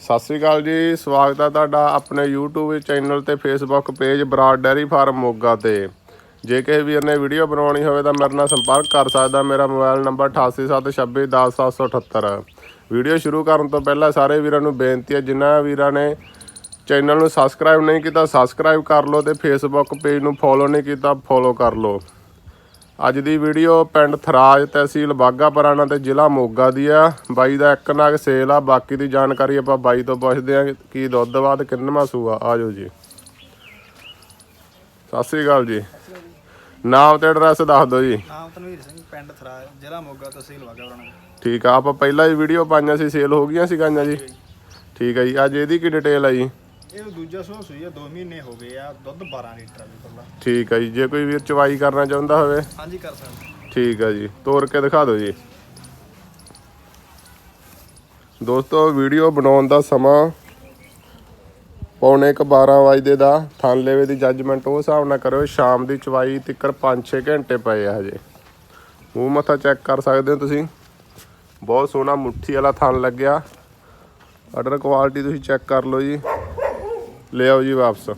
ਸਤਿ ਸ੍ਰੀ ਅਕਾਲ ਜੀ, ਸਵਾਗਤ ਹੈ ਤੁਹਾਡਾ ਆਪਣੇ YouTube ਚੈਨਲ ਤੇ Facebook page Brar dairy farm Moga ਤੇ। ਜੇ ਕਿਸੇ ਵੀਰ ਨੇ ਵੀਡੀਓ ਬਣਾਉਣੀ ਹੋਵੇ ਤਾਂ ਮੇਰੇ ਨਾਲ ਸੰਪਰਕ ਕਰ ਸਕਦਾ, ਮੇਰਾ ਮੋਬਾਈਲ ਨੰਬਰ 8876210778 ਵੀਡੀਓ ਸ਼ੁਰੂ ਕਰਨ ਤੋਂ ਪਹਿਲਾਂ ਸਾਰੇ ਵੀਰਾਂ ਨੂੰ ਬੇਨਤੀ ਹੈ ਜਿਨ੍ਹਾਂ ਵੀਰਾਂ ਨੇ ਚੈਨਲ ਨੂੰ ਸਬਸਕ੍ਰਾਈਬ ਨਹੀਂ ਕੀਤਾ ਸਬਸਕ੍ਰਾਈਬ ਕਰ ਲਓ ਤੇ Facebook ਪੇਜ ਨੂੰ ਫੋਲੋ ਨਹੀਂ ਕੀਤਾ ਫੋਲੋ ਕਰ ਲਓ। ਅੱਜ ਦੀ ਵੀਡੀਓ ਪਿੰਡ ਥਰਾਜ ਤਹਿਸੀਲ ਬਾਗਾ ਪੁਰਾਣਾ ਤੇ ਜ਼ਿਲ੍ਹਾ ਮੋਗਾ ਦੀ ਆ। ਬਾਈ ਦਾ ਇੱਕ ਨਗ ਸੇਲ ਆ ਬਾਕੀ ਦੀ ਜਾਣਕਾਰੀ ਆਪਾਂ ਬਾਈ ਤੋਂ ਪੁੱਛਦੇ ਆ ਕੀ ਦੁੱਧ ਬਾਅਦ ਕਿੰਨਵਾਂ ਸੂਆ ਆਜੋ ਜੀ। ਸਤਿ ਸ੍ਰੀ ਅਕਾਲ ਜੀ। ਨਾਮ ਤੇ ਐਡਰੈਸ ਦੱਸ ਦਿਓ ਜੀ। ਨਾਮ ਤਨਵੀਰ ਸਿੰਘ ਪਿੰਡ ਥਰਾ ਜ਼ਿਲ੍ਹਾ ਮੋਗਾ ਤਹਿਸੀਲ ਵਾਗਾਵਰਨ ਠੀਕ ਆ ਆਪਾਂ ਪਹਿਲਾਂ ਹੀ ਵੀਡੀਓ ਪਾਈਆਂ ਸੀ ਸੇਲ ਹੋ ਗਈਆਂ ਸੀ ਗਾਈਆਂ ਜੀ। ਠੀਕ ਆ ਜੀ ਅੱਜ ਇਹਦੀ ਕੀ ਡਿਟੇਲ ਆ ਜੀ? ਇਹ ਦੂਜਾ ਸੂਆ ਸੂਈ ਆ 2 ਮਹੀਨੇ ਹੋ ਗਏ ਆ ਦੁੱਧ 12 ਲੀਟਰ ਆ ਜੀ ਖੁੱਲਾ ਠੀਕ ਆ ਜੀ ਜੇ ਕੋਈ ਵੀਰ ਚਵਾਈ ਕਰਨਾ ਚਾਹੁੰਦਾ ਹੋਵੇ। ਹਾਂਜੀ ਕਰ ਸਕਦੇ ਠੀਕ ਆ ਜੀ ਤੋੜ ਕੇ ਦਿਖਾ ਦਿਓ ਜੀ। ਦੋਸਤੋ ਵੀਡੀਓ ਬਣਾਉਣ ਦਾ ਸਮਾਂ ਪੌਣੇ ਕ 12 ਵਜੇ ਦਾ। ਥਾਨਲੇਵੇ ਦੀ ਜੱਜਮੈਂਟ ਉਹ ਹਿਸਾਬ ਨਾਲ ਕਰਿਓ ਸ਼ਾਮ ਦੀ ਚਵਾਈ ਤਿੱਕਰ 5-6 ਘੰਟੇ ਪਏ ਆ ਹਜੇ। ਮੂੰਹ ਮੱਥਾ ਚੈੱਕ ਕਰ ਸਕਦੇ ਹੋ ਤੁਸੀਂ। ਬਹੁਤ ਸੋਹਣਾ ਮੁੱਠੀ ਵਾਲਾ ਥਣ ਲੱਗਿਆ। ਆਰਡਰ ਕੁਆਲਿਟੀ ਤੁਸੀਂ ਚੈੱਕ ਕਰ ਲਓ ਜੀ। ਲੈ ਆਓ ਜੀ ਵਾਪਸ।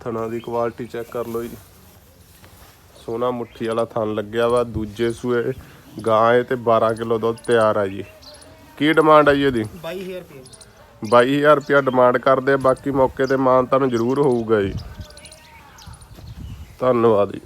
ਥਣਾ ਦੀ ਕੁਆਲਿਟੀ ਚੈੱਕ ਕਰ ਲਓ ਜੀ। ਸੋਨਾ ਮੁੱਠੀ ਵਾਲਾ ਥਣ ਲੱਗਿਆ ਵਾ ਦੂਜੇ ਸੂਏ ਗਾਂ ਏ ਤੇ 12 ਕਿਲੋ ਦੁੱਧ ਤਿਆਰ ਆ ਜੀ। ਕੀ ਡਿਮਾਂਡ ਆ ਜੀ ਇਹਦੀ? 22000 ਰੁਪਏ। 22000 ਰੁਪਇਆ ਡਿਮਾਂਡ ਕਰਦੇ ਬਾਕੀ ਮੌਕੇ ਤੇ ਮਾਨ ਤੁਹਾਨੂੰ ਜ਼ਰੂਰ ਹੋਊਗਾ ਜੀ। ਧੰਨਵਾਦ ਜੀ।